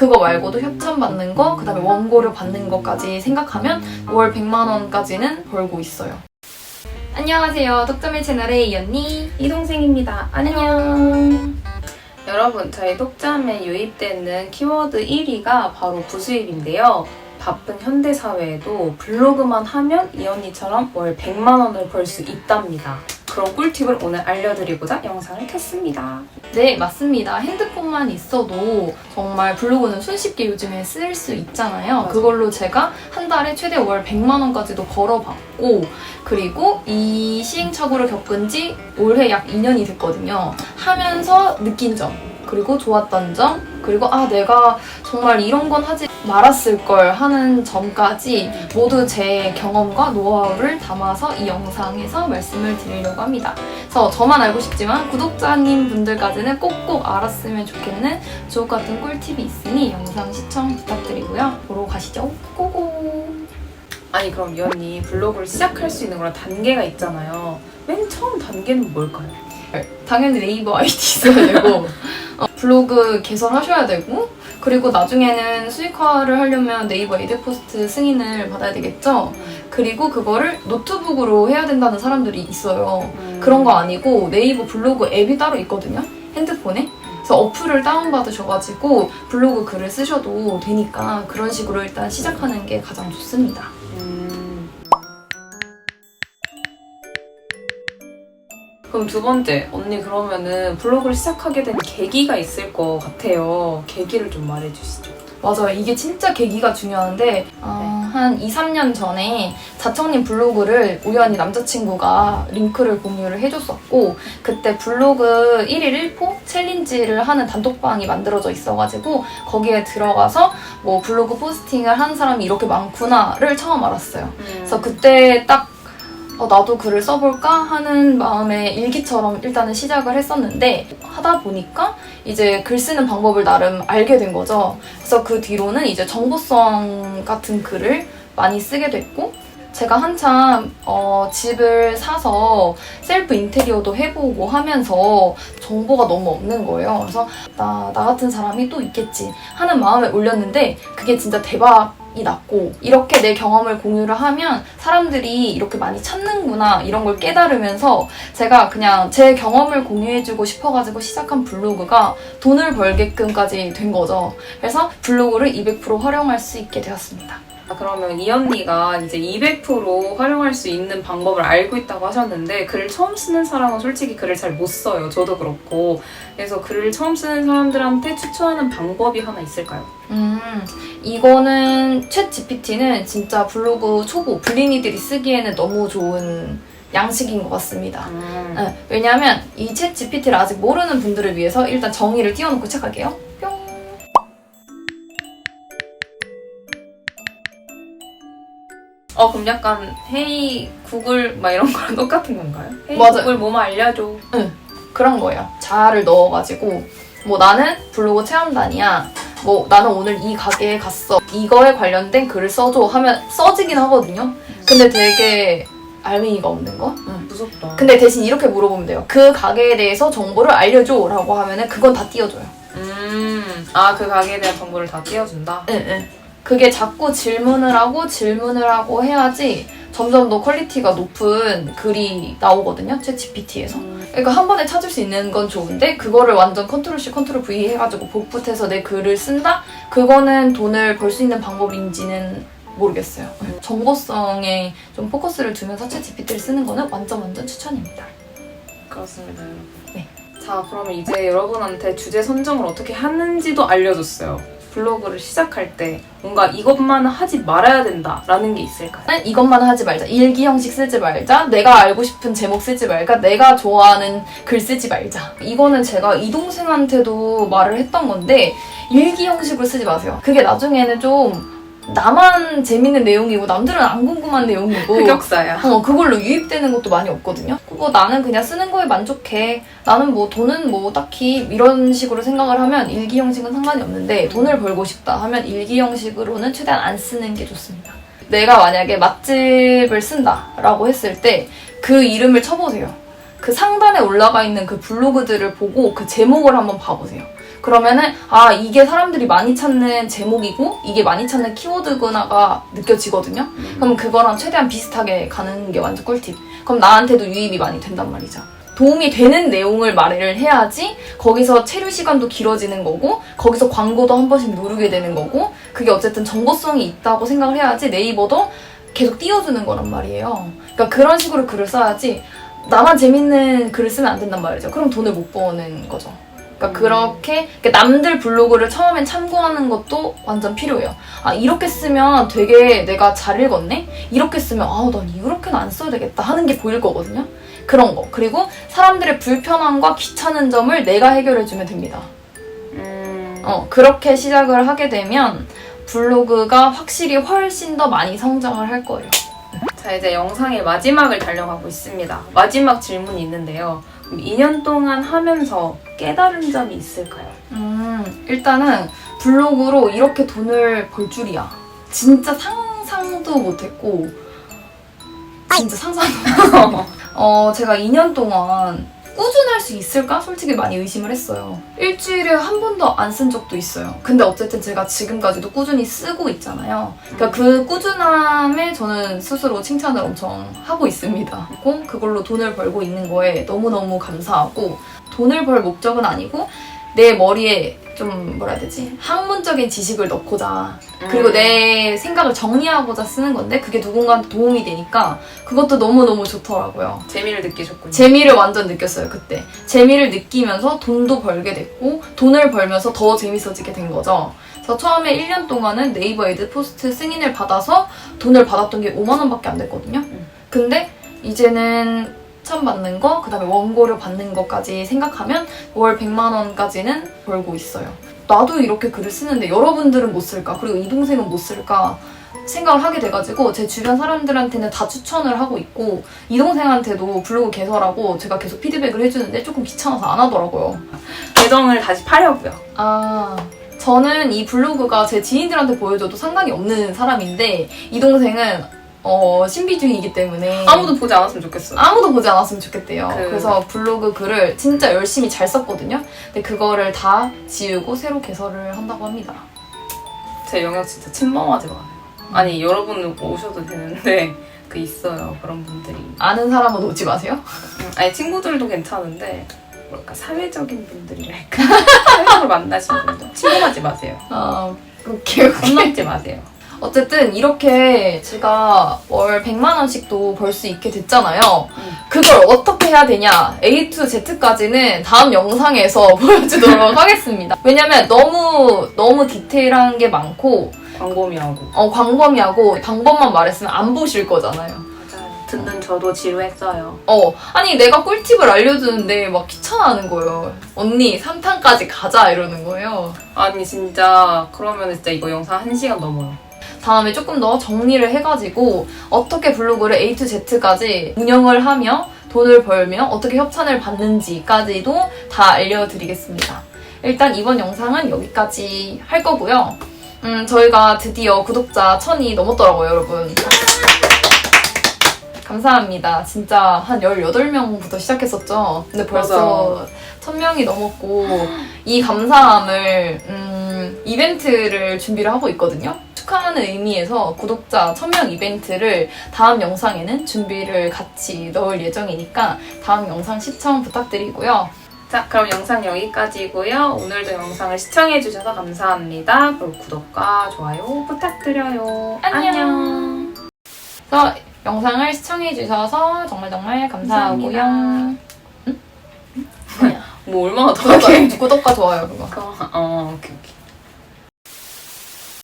그거 말고도 협찬 받는 거, 그 다음에 원고료 받는 것까지 생각하면 월 100만 원까지는 벌고 있어요. 안녕하세요. 독점의 채널의 이언니. 이동생입니다. 안녕. 여러분, 저희 독점에 유입되는 키워드 1위가 바로 부수입인데요. 바쁜 현대사회에도 블로그만 하면 이 언니처럼 월 100만 원을 벌 수 있답니다. 그런 꿀팁을 오늘 알려드리고자 영상을 켰습니다. 네, 맞습니다. 핸드폰만 있어도 정말 블로그는 손쉽게 요즘에 쓸 수 있잖아요. 맞아요. 그걸로 제가 한 달에 최대 월 100만 원까지도 벌어봤고, 그리고 이 시행착오를 겪은 지 올해 약 2년이 됐거든요. 하면서 느낀 점, 그리고 좋았던 점, 그리고 아, 내가 정말 이런 건 하지 말았을 걸 하는 점까지 모두 제 경험과 노하우를 담아서 이 영상에서 말씀을 드리려고 합니다. 그래서 저만 알고 싶지만 구독자님 분들까지는 꼭꼭 알았으면 좋겠는 주옥 같은 꿀팁이 있으니 영상 시청 부탁드리고요. 보러 가시죠. 고고! 아니, 그럼 이 언니 블로그를 시작할 수 있는 그런 단계가 있잖아요. 맨 처음 단계는 뭘까요? 당연히 네이버 아이디 있어야 되고 어, 블로그 개설하셔야 되고 그리고 나중에는 수익화를 하려면 네이버 에드포스트 승인을 받아야 되겠죠. 그리고 그거를 노트북으로 해야 된다는 사람들이 있어요. 그런 거 아니고 네이버 블로그 앱이 따로 있거든요. 핸드폰에. 그래서 어플을 다운받으셔가지고 블로그 글을 쓰셔도 되니까 그런 식으로 일단 시작하는 게 가장 좋습니다. 그럼 두 번째, 언니 그러면은 블로그를 시작하게 된 계기가 있을 것 같아요. 계기를 좀 말해주시죠. 맞아요. 이게 진짜 계기가 중요한데 어, 한 2, 3년 전에 자청님 블로그를 우연히 남자친구가 링크를 공유를 해줬었고 그때 블로그 1일 1포 챌린지를 하는 단톡방이 만들어져 있어가지고 거기에 들어가서 뭐 블로그 포스팅을 하는 사람이 이렇게 많구나를 처음 알았어요. 그래서 그때 딱 어, 나도 글을 써볼까 하는 마음에 일기처럼 일단은 시작을 했었는데 하다 보니까 이제 글 쓰는 방법을 나름 알게 된 거죠. 그래서 그 뒤로는 이제 정보성 같은 글을 많이 쓰게 됐고 제가 한참 어, 집을 사서 셀프 인테리어도 해보고 하면서 정보가 너무 없는 거예요. 그래서 나, 나 같은 사람이 또 있겠지 하는 마음에 올렸는데 그게 진짜 대박 이 났고 이렇게 내 경험을 공유를 하면 사람들이 이렇게 많이 찾는구나 이런 걸 깨달으면서 제가 그냥 제 경험을 공유해주고 싶어가지고 시작한 블로그가 돈을 벌게끔까지 된 거죠. 그래서 블로그를 200% 활용할 수 있게 되었습니다. 아, 그러면 이 언니가 이제 200% 활용할 수 있는 방법을 알고 있다고 하셨는데 글을 처음 쓰는 사람은 솔직히 글을 잘 못 써요. 저도 그렇고. 그래서 글을 처음 쓰는 사람들한테 추천하는 방법이 하나 있을까요? 음, 이거는 챗 GPT는 진짜 블로그 초보 블리니들이 쓰기에는 너무 좋은 양식인 것 같습니다. 네, 왜냐하면 이 챗 GPT를 아직 모르는 분들을 위해서 일단 정의를 띄워놓고 시작할게요. 뿅. 어 그럼 약간 헤이 구글 막 이런 거랑 똑같은 건가요? 헤이 맞아요. 구글 뭐뭐 알려줘. 그런 거예요. 자아를 넣어가지고 뭐 나는 블로그 체험단이야. 뭐 나는 오늘 이 가게에 갔어. 이거에 관련된 글을 써줘 하면 써지긴 하거든요. 근데 되게 알맹이가 없는 거. 무섭다. 근데 대신 이렇게 물어보면 돼요. 그 가게에 대해서 정보를 알려줘라고 하면은 그건 다 띄워줘요. 음, 아, 그 가게에 대한 정보를 다 띄워준다? 응, 응. 그게 자꾸 질문을 하고 질문을 하고 해야지 점점 더 퀄리티가 높은 글이 나오거든요. 챗 GPT에서. 그러니까 한 번에 찾을 수 있는 건 좋은데 그거를 완전 컨트롤 C, 컨트롤 V 해가지고 복붙해서 내 글을 쓴다? 그거는 돈을 벌 수 있는 방법인지는 모르겠어요. 정보성에 좀 포커스를 두면서 챗 GPT를 쓰는 거는 완전 완전 추천입니다. 그렇습니다, 여러분. 네. 자, 그러면 이제 여러분한테 주제 선정을 어떻게 하는지도 알려줬어요. 블로그를 시작할 때 뭔가 이것만 하지 말아야 된다라는 게 있을까요? 난 이것만 하지 말자. 일기 형식 쓰지 말자. 내가 알고 싶은 제목 쓰지 말자. 내가 좋아하는 글 쓰지 말자. 이거는 제가 이 동생한테도 말을 했던 건데 일기 형식으로 쓰지 마세요. 그게 나중에는 좀 나만 재밌는 내용이고 남들은 안 궁금한 내용이고 흑역사야. 어, 그걸로 유입되는 것도 많이 없거든요. 그리고 나는 그냥 쓰는 거에 만족해. 나는 뭐 돈은 뭐 딱히 이런 식으로 생각을 하면 일기 형식은 상관이 없는데 돈을 벌고 싶다 하면 일기 형식으로는 최대한 안 쓰는 게 좋습니다. 내가 만약에 맛집을 쓴다라고 했을 때 그 이름을 쳐보세요. 그 상단에 올라가 있는 그 블로그들을 보고 그 제목을 한번 봐보세요. 그러면은 아 이게 사람들이 많이 찾는 제목이고 이게 많이 찾는 키워드구나가 느껴지거든요. 그럼 그거랑 최대한 비슷하게 가는 게 완전 꿀팁. 그럼 나한테도 유입이 많이 된단 말이죠. 도움이 되는 내용을 말을 해야지 거기서 체류 시간도 길어지는 거고 거기서 광고도 한 번씩 누르게 되는 거고 그게 어쨌든 정보성이 있다고 생각을 해야지 네이버도 계속 띄워주는 거란 말이에요. 그러니까 그런 식으로 글을 써야지 나만 재밌는 글을 쓰면 안 된단 말이죠. 그럼 돈을 못 버는 거죠. 그러니까 음. 그렇게 그러니까 남들 블로그를 처음엔 참고하는 것도 완전 필요해요. 아 이렇게 쓰면 되게 내가 잘 읽었네. 이렇게 쓰면 아난 이렇게는 안 써야 되겠다 하는 게 보일 거거든요. 그런 거 그리고 사람들의 불편함과 귀찮은 점을 내가 해결해 주면 됩니다. 음, 어 그렇게 시작을 하게 되면 블로그가 확실히 훨씬 더 많이 성장을 할 거예요. 자 이제 영상의 마지막을 달려가고 있습니다. 마지막 질문이 있는데요. 그럼 2년 동안 하면서 깨달은 점이 있을까요? 음, 일단은 블로그로 이렇게 돈을 벌 줄이야. 진짜 상상도 못했고, 진짜 상상도 못했어. 어, 제가 2년 동안 꾸준할 수 있을까? 솔직히 많이 의심을 했어요. 일주일에 한 번도 안 쓴 적도 있어요. 근데 어쨌든 제가 지금까지도 꾸준히 쓰고 있잖아요. 그러니까 그 꾸준함에 저는 스스로 칭찬을 엄청 하고 있습니다. 그걸로 돈을 벌고 있는 거에 너무너무 감사하고 돈을 벌 목적은 아니고 내 머리에 좀 뭐라 해야 되지? 학문적인 지식을 넣고자 그리고 음. 내 생각을 정리하고자 쓰는 건데 그게 누군가한테 도움이 되니까 그것도 너무너무 좋더라고요. 재미를 느끼셨군요. 재미를 완전 느꼈어요, 그때. 재미를 느끼면서 돈도 벌게 됐고, 돈을 벌면서 더 재밌어지게 된 거죠. 그래서 처음에 1년 동안은 네이버 에드 포스트 승인을 받아서 돈을 받았던 게 5만 원밖에 안 됐거든요. 음. 근데 이제는 추천 받는 거, 그 다음에 원고료 받는 것까지 생각하면 월 100만 원까지는 벌고 있어요. 나도 이렇게 글을 쓰는데 여러분들은 못 쓸까? 그리고 이 동생은 못 쓸까? 생각을 하게 돼가지고 제 주변 사람들한테는 다 추천을 하고 있고 이 동생한테도 블로그 개설하고 제가 계속 피드백을 해주는데 조금 귀찮아서 안 하더라고요. 계정을 다시 파려고요. 아 저는 이 블로그가 제 지인들한테 보여줘도 상관이 없는 사람인데 이 동생은 어, 신비주의이기 때문에 아무도 보지 않았으면 좋겠어요. 아무도 보지 않았으면 좋겠대요. 그- 그... 래서 블로그 글을 진짜 열심히 잘 썼거든요. 근데 그거를 다 지우고 새로 개설을 한다고 합니다. 제 영역 진짜 침범하지가 않아요. 아니 여러분 오셔도 되는데 그 있어요 그런 분들이. 아는 사람은 오지 마세요. 음, 아니 친구들도 괜찮은데 뭐랄까 사회적인 분들이랄까 사회적으로 만나시는 분들 침범하지 마세요. 아, 오케이, 오케이. 선 넘지 마세요. 어쨌든 이렇게 제가 월 100만 원씩도 벌 수 있게 됐잖아요. 음. 그걸 어떻게 해야 되냐? A to Z까지는 다음 영상에서 보여주도록 하겠습니다. 왜냐면 너무 너무 디테일한 게 많고 광범위하고. 어, 광범위하고 방법만 말했으면 안 보실 거잖아요. 맞아요. 듣는 저도 지루했어요. 어, 아니 내가 꿀팁을 알려주는데 막 귀찮아하는 거예요. 언니 3탄까지 가자 이러는 거예요. 아니 진짜 그러면 진짜 이거 영상 1시간 넘어요. 다음에 조금 더 정리를 해가지고 어떻게 블로그를 A to Z까지 운영을 하며 돈을 벌며 어떻게 협찬을 받는지까지도 다 알려드리겠습니다. 일단 이번 영상은 여기까지 할 거고요. 음, 저희가 드디어 구독자 1000이 넘었더라고요, 여러분. 감사합니다. 진짜 한 18명부터 시작했었죠. 근데 벌써 1000명이 넘었고, 이 감사함을, 음, 이벤트를 준비를 하고 있거든요. 축하하는 의미에서 구독자 1000명 이벤트를 다음 영상에는 준비를 같이 넣을 예정이니까 다음 영상 시청 부탁드리고요. 자 그럼 영상 여기까지고요. 오늘도 영상을 시청해주셔서 감사합니다. 그리고 구독과 좋아요 부탁드려요. 안녕. 그래서 영상을 시청해주셔서 정말 정말 감사하고요. 감사합니다. 응? 뭐 얼마나 더 구독과? 구독과 좋아요, 그거. 어, 오케이, 오케이.